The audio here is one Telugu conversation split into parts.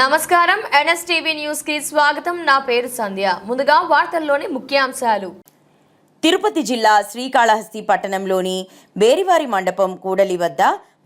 నమస్కారం. ఎన్ఎస్టీవీ న్యూస్కి స్వాగతం. నా పేరు సంధ్య. ముందుగా వార్తల్లోని ముఖ్యాంశాలు. తిరుపతి జిల్లా శ్రీకాళహస్తి పట్టణంలోని బేరివారి మండపం కూడలి వద్ద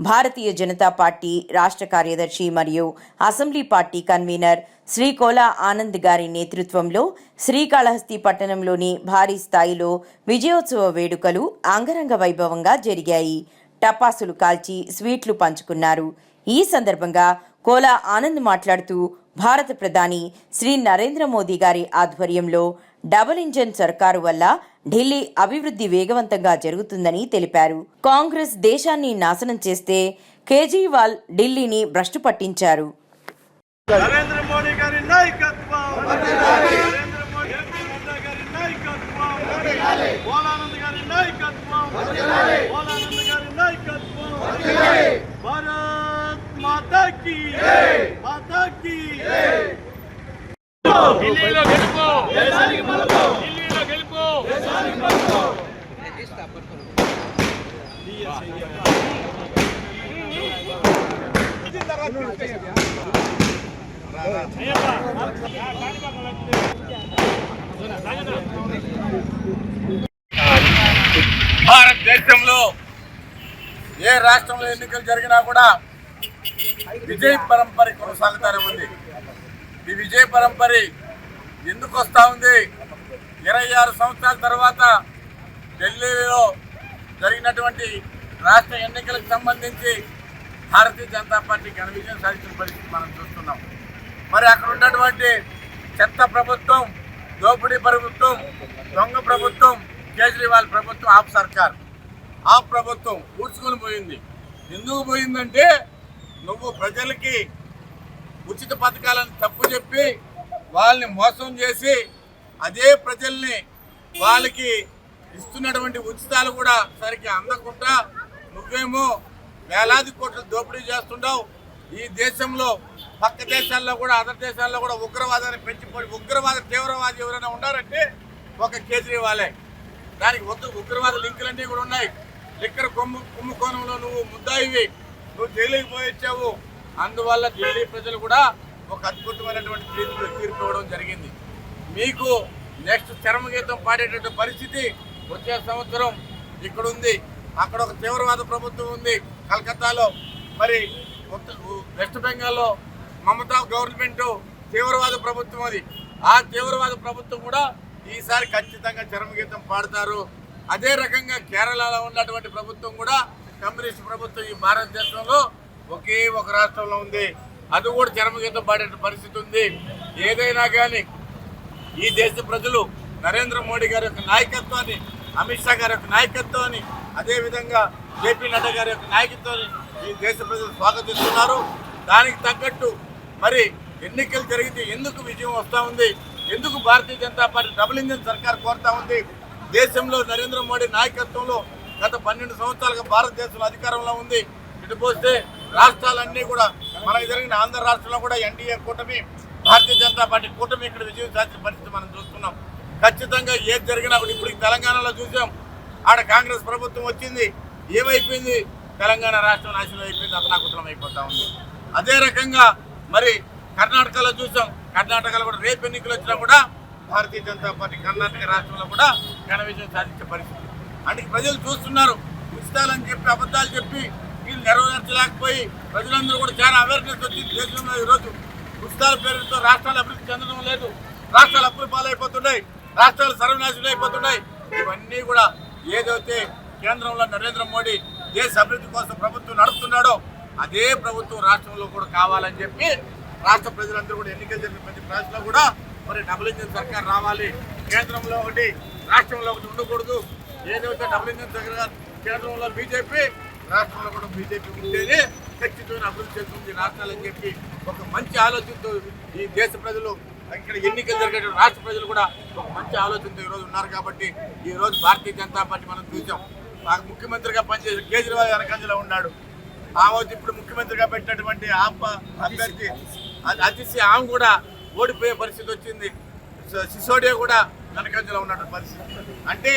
భారతీయ జనతా పార్టీ రాష్ట్ర కార్యదర్శి మరియు assembly party convener Shri Kola Anand గారి నేతృత్వంలో శ్రీకాళహస్తి పట్టణంలోని భారీ స్థాయిలో విజయోత్సవ వేడుకలు అంగరంగ వైభవంగా జరిగాయి. టపాసులు కాల్చి స్వీట్లు పంచుకున్నారు. ఈ సందర్భంగా కోలా ఆనంద్ మాట్లాడుతూ భారత ప్రధాని శ్రీ నరేంద్ర మోదీ గారి ఆధ్వర్యంలో డబుల్ ఇంజన్ సర్కారు వల్ల ఢిల్లీ అభివృద్ధి వేగవంతంగా జరుగుతుందని తెలిపారు. కాంగ్రెస్ దేశాన్ని నాశనం చేస్తే కేజ్రీవాల్ ఢిల్లీని భ్రష్టు పట్టించారు. నరేంద్ర మోడీ గారి నాయకత్వం! నరేంద్ర మోడీ గారి నాయకత్వం! గారి నాయకత్వం! ఢిల్లీలో గెలుపు. ఢిల్లీలో గెలుపు. భారతదేశంలో ఏ రాష్ట్రంలో ఎన్నికలు జరిగినా కూడా విజయ పరంపర కొనసాగుతూనే ఉంది. ఈ విజయ పరంపర ఎందుకు వస్తూ ఉంది? ఇరవై ఆరు సంవత్సరాల తర్వాత ఢిల్లీలో జరిగినటువంటి రాష్ట్ర ఎన్నికలకు సంబంధించి భారతీయ జనతా పార్టీ ఘన విజయం సాధించిన పరిస్థితి మనం చూస్తున్నాం. మరి అక్కడ ఉన్నటువంటి చెత్త ప్రభుత్వం దోపిడీ ప్రభుత్వం దొంగ ప్రభుత్వం కేజ్రీవాల్ ప్రభుత్వం ఆప్ సర్కార్. ఆ ప్రభుత్వం ఊడ్చుకొని పోయింది. ఎందుకు పోయిందంటే నువ్వు ప్రజలకి ఉచిత పథకాలను తప్పు చెప్పి వాళ్ళని మోసం చేసి అదే ప్రజల్ని వాళ్ళకి ఇస్తున్నటువంటి ఉచితాలు కూడా సరిగ్గా అందకుండా నువ్వేమో వేలాది కోట్ల దోపిడీ చేస్తుంటావు ఈ దేశంలో పక్క దేశాల్లో కూడా అదర్ దేశాల్లో కూడా ఉగ్రవాదాన్ని పెంచిపోయి ఉగ్రవాద తీవ్రవాది ఎవరైనా ఉన్నారంటే ఒక కేజ్రీవాలే. దానికి ఉగ్రవాద లింకులన్నీ కూడా ఉన్నాయి. లిక్కర్ కొమ్ము కుంభకోణంలో నువ్వు ముద్దాయివి. నువ్వు జైలుకి పోయొచ్చావు అందువల్ల ఢిల్లీ ప్రజలు కూడా ఒక అద్భుతమైనటువంటి తీర్పు తీర్పు ఇవ్వడం జరిగింది. మీకు నెక్స్ట్ చరమగీతం పాడేటువంటి పరిస్థితి వచ్చే సంవత్సరం ఇక్కడ ఉంది అక్కడ ఒక తీవ్రవాద ప్రభుత్వం ఉంది కలకత్తాలో. మరి ఉత్త- వెస్ట్ బెంగాల్లో మమతా గవర్నమెంట్ తీవ్రవాద ప్రభుత్వం అది. ఆ తీవ్రవాద ప్రభుత్వం కూడా ఈసారి ఖచ్చితంగా చరమగీతం పాడతారు. అదే రకంగా కేరళలో ఉన్నటువంటి ప్రభుత్వం కూడా కమ్యూనిస్ట్ ప్రభుత్వం ఈ భారతదేశంలో ఒకే ఒక రాష్ట్రంలో ఉంది. అది కూడా చరమగీతం పాడే పరిస్థితి ఉంది. ఏదైనా కానీ ఈ దేశ ప్రజలు నరేంద్ర మోడీ గారి యొక్క నాయకత్వాన్ని అమిత్ షా గారి యొక్క నాయకత్వాన్ని అదేవిధంగా జేపీ నడ్డా గారి యొక్క నాయకత్వాన్ని ఈ దేశ ప్రజలు స్వాగతిస్తున్నారు. దానికి తగ్గట్టు మరి ఎన్నికలు జరిగితే ఎందుకు విజయం వస్తూ ఉంది? ఎందుకు Bharatiya Janata party double engine సర్కార్ కోరుతా ఉంది? దేశంలో నరేంద్ర మోడీ నాయకత్వంలో గత పన్నెండు సంవత్సరాలుగా భారతదేశంలో అధికారంలో ఉంది. ఇటు పోస్తే రాష్ట్రాలన్నీ కూడా మనకు జరిగిన ఆంధ్ర రాష్ట్రంలో కూడా ఎన్డీఏ కూటమి భారతీయ జనతా పార్టీ కూటమి ఇక్కడ విజయం సాధించిన పరిస్థితి మనం చూస్తున్నాం. ఖచ్చితంగా ఏది జరిగినా కూడా ఇప్పుడు తెలంగాణలో చూసాం. ఆడ కాంగ్రెస్ ప్రభుత్వం వచ్చింది ఏమైపోయింది? తెలంగాణ రాష్ట్రం నాశనం అయిపోయింది అతనాకుతలం అయిపోతా ఉంది. అదే రకంగా మరి కర్ణాటకలో చూసాం. కర్ణాటకలో కూడా రేపు ఎన్నికలు వచ్చినా కూడా భారతీయ జనతా పార్టీ కర్ణాటక రాష్ట్రంలో కూడా ఘన విజయం సాధించే పరిస్థితి అంటే ప్రజలు చూస్తున్నారు. ఉచితాలని చెప్పి అబద్ధాలు చెప్పి వీళ్ళు నెరవేర్చలేకపోయి ప్రజలందరూ కూడా చాలా అవేర్నెస్ వచ్చింది దేశంలో ఈరోజు ఉచితాల పేరుతో రాష్ట్రాలు అభివృద్ధి చెందడం లేదు. రాష్ట్రాలు అప్పులు పాలైపోతున్నాయి. రాష్ట్రాలు సర్వనాశనం అయిపోతున్నాయి. ఇవన్నీ కూడా ఏదైతే కేంద్రంలో నరేంద్ర మోడీ దేశ అభివృద్ధి కోసం ప్రభుత్వం నడుపుతున్నాడో అదే ప్రభుత్వం రాష్ట్రంలో కూడా కావాలని చెప్పి రాష్ట్ర ప్రజలందరూ కూడా ఎన్నికలు జరిగిన ప్రతి రాష్ట్రంలో కూడా మరి డబుల్ ఇంజిన్ సర్కార్ రావాలి. కేంద్రంలో ఒకటి రాష్ట్రంలో ఒకటి ఉండకూడదు. ఏదైతే డబుల్ ఇంజన్ దగ్గర కేంద్రంలో బీజేపీ రాష్ట్రంలో కూడా బీజేపీ ఉంటేనే శక్తితో అభివృద్ధి చెందుతుంది రాష్ట్రాలని చెప్పి ఒక మంచి ఆలోచనతో ఈ దేశ ప్రజలు ఇక్కడ ఎన్నికలు జరిగే రాష్ట్ర ప్రజలు కూడా ఒక మంచి ఆలోచనతో ఈరోజు ఉన్నారు కాబట్టి ఈరోజు భారతీయ జనతా పార్టీ మనం చూసాం. మాకు ముఖ్యమంత్రిగా పనిచేసిన కేజ్రీవాల్ వెనకంజలో ఉన్నాడు. ఆ ఇప్పుడు ముఖ్యమంత్రిగా పెట్టినటువంటి ఆప అభ్యర్థి అతిశి ఆమె కూడా ఓడిపోయే పరిస్థితి వచ్చింది. సిసోడియా కూడా వెనకంజలో ఉన్నటువంటి పరిస్థితి. అంటే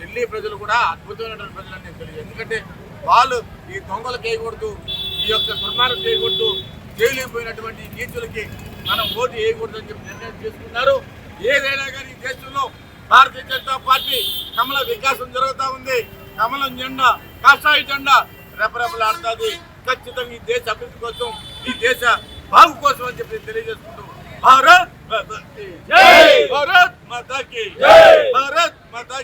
ఢిల్లీ ప్రజలు కూడా అద్భుతమైనటువంటి ప్రజలు అంటే తెలియదు ఎందుకంటే వాళ్ళు ఈ దొంగలకు వేయకూడదు ఈ యొక్క దుర్మార్గం చేయకూడదు చేయలేకపోయినటువంటి ఈ నీచులకి మనం ఓటు వేయకూడదని చెప్పి నిర్ణయం చేసుకున్నారు. ఏదైనా కానీ దేశంలో భారతీయ జనతా పార్టీ కమల వికాసం జరుగుతూ ఉంది. కమలం జెండా కాషాయ జెండా రెపరెపలాడుతుంది. ఖచ్చితంగా ఈ దేశ అభివృద్ధి కోసం ఈ దేశ బాగు కోసం అని చెప్పి తెలియజేసుకుంటూ భారత్! భారత్ మాతాకి భారత్ మాతాకి